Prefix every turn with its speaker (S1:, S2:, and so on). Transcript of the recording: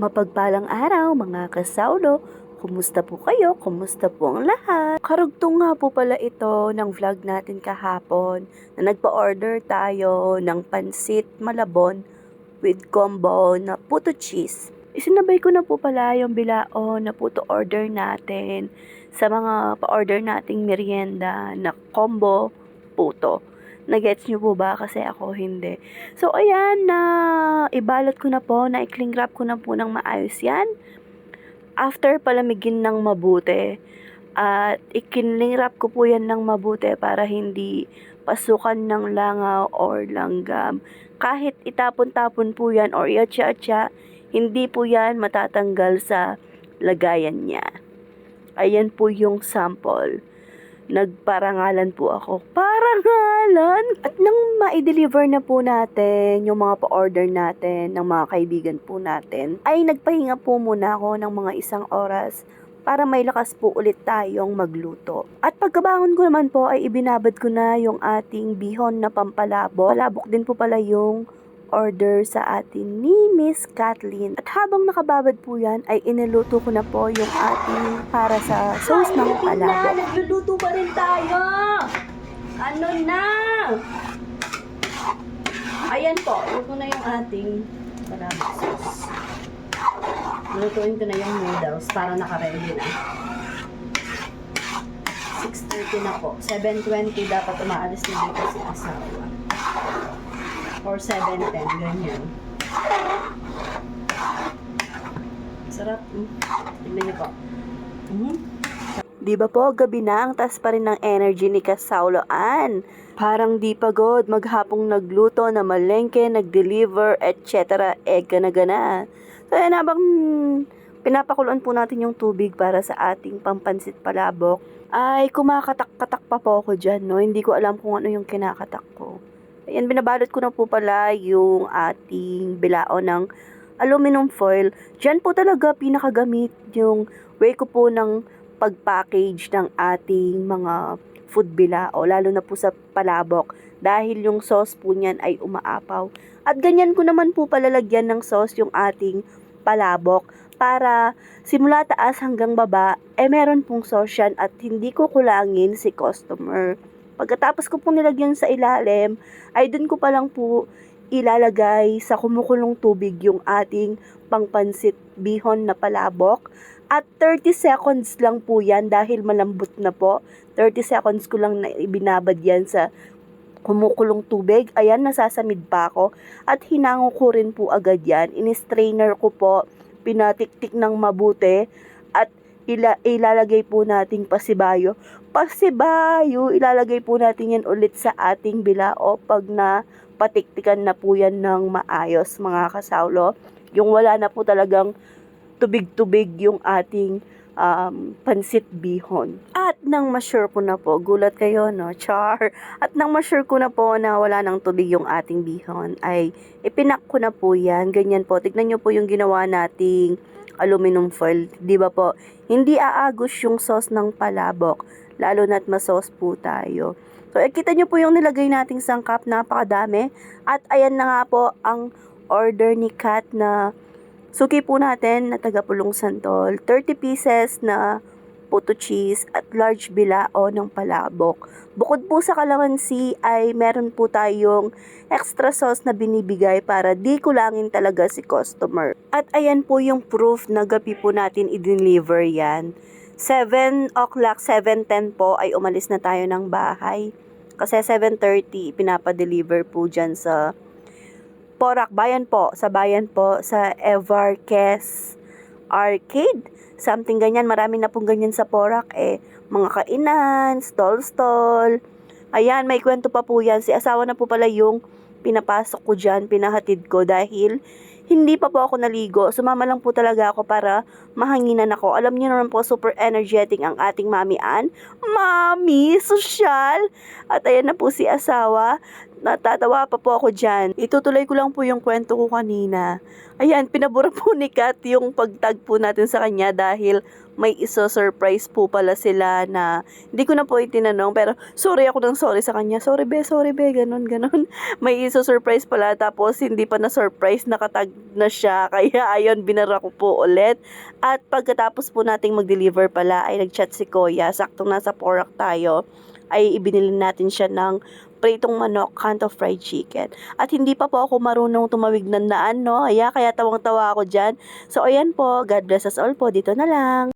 S1: Mapagpalang araw mga kasaulo. Kumusta po kayo? Kumusta po ang lahat? Karugtong nga po pala ito ng vlog natin kahapon na nagpa-order tayo ng pansit malabon with combo na puto cheese. Isinabay ko na po pala yung bilaon na puto order natin sa mga pa-order nating merienda na combo puto. Nagets nyo po ba? Kasi ako hindi. So, ayan na ibalot ko na po, na i-cling wrap ko na po ng maayos yan. After palamigin ng mabuti, at ikinling wrap ko po yan ng mabuti para hindi pasukan ng langaw or langgam. Kahit itapon-tapon po yan or iatsa-atsa, hindi po yan matatanggal sa lagayan niya. Ayan po yung sample nagparangalan po ako. Parangalan! At nang ma-deliver na po natin yung mga pa-order natin ng mga kaibigan po natin, ay nagpahinga po muna ako ng mga isang oras para may lakas po ulit tayong magluto. At pagkabangon ko naman po ay ibinabad ko na yung ating bihon na pampalabo. Palabok din po pala yung order sa atin ni Miss Kathleen. At habang nakababad po yan, ay iniluto ko na po yung ating para sa sauce ng palabok. nagluluto pa rin tayo! Ano na? Ayan po, luto na yung ating palabok sauce. Lutuin ko na yung noodles para nakaready na. 6.30 na po. 7.20 dapat umaalis na dito si asawa or 710, ganyan. Sarap. Mm. Tignan niyo po. Mm. Di ba po, gabi na ang tas pa rin ng energy ni Kasauloan. Parang di pagod, maghapong nagluto na malengke, nag-deliver, etc. Eh, gana-gana. So, yan habang pinapakuluan po natin yung tubig para sa ating pampansit palabok, ay kumakatak-katak pa po ako dyan, no? Hindi ko alam kung ano yung kinakatak ko. Ayan, binabalot ko na po pala yung ating bilao ng aluminum foil. Diyan po talaga pinakagamit yung way ko po ng pag-package ng ating mga food bilao, lalo na po sa palabok dahil yung sauce po niyan ay umaapaw. At ganyan ko naman po palalagyan ng sauce yung ating palabok para simula taas hanggang baba, eh meron pong sauce yan at hindi ko kulangin si customer. Pagkatapos ko pong nilagyan sa ilalim, ay dun ko pa lang po ilalagay sa kumukulong tubig yung ating pangpansit bihon na palabok. At 30 seconds lang po yan dahil malambot na po. 30 seconds ko lang na ibinabad yan sa kumukulong tubig. Ayan, nasasamid pa ako. At hinango ko rin po agad yan. In-strainer ko po, pinatiktik ng mabuti. Ila, ilalagay po nating pasibayo. Pasibayo, ilalagay po natin yan ulit sa ating bilao pag na patiktikan na po yan ng maayos mga kasaulo. Yung wala na po talagang tubig-tubig yung ating um, pansit bihon. At nang ma-sure ko na po, gulat kayo no, char. At nang ma-sure ko na po na wala nang tubig yung ating bihon, ay ipinak ko na po yan. Ganyan po, tignan nyo po yung ginawa nating aluminum foil. Di ba po, hindi aagos yung sauce ng palabok, lalo na't masos po tayo. So, eh, kita nyo po yung nilagay nating sangkap, napakadami. At ayan na nga po ang order ni Kat na Suki po natin na taga-pulong santol, 30 pieces na puto cheese at large bilao ng palabok. Bukod po sa kalamansi ay meron po tayong extra sauce na binibigay para di kulangin talaga si customer. At ayan po yung proof na gabi po natin i-deliver yan. 7 o'clock, 7.10 po ay umalis na tayo ng bahay. Kasi 7.30 pinapa-deliver po dyan sa Porac, bayan po, sa bayan po, sa Evercast Arcade. Something ganyan, marami na pong ganyan sa Porac eh. Mga kainan, stall-stall. Ayan, may kwento pa po yan. Si asawa na po pala yung pinapasok ko dyan, pinahatid ko dahil hindi pa po ako naligo. Sumama lang po talaga ako para mahanginan ako. Alam niyo naman po, super energetic ang ating mami Ann. Mami, sosyal! At ayan na po si asawa. Natatawa pa po ako dyan. Itutuloy ko lang po yung kwento ko kanina. Ayan, pinabura po ni Kat yung pagtagpo natin sa kanya dahil may iso-surprise po pala sila na hindi ko na po itinanong pero sorry ako ng sorry sa kanya. Sorry be, sorry be, ganun, ganun. May iso-surprise pala tapos hindi pa na-surprise, nakatag na siya. Kaya ayun, binara ko po ulit. At pagkatapos po nating mag-deliver pala ay nag-chat si Koya. Saktong nasa Porac tayo ay ibinili natin siya ng pritong manok, kanto fried chicken. At hindi pa po ako marunong tumawig ng daan, no? Kaya, kaya tawang-tawa ako dyan. So, ayan po. God bless us all po. Dito na lang.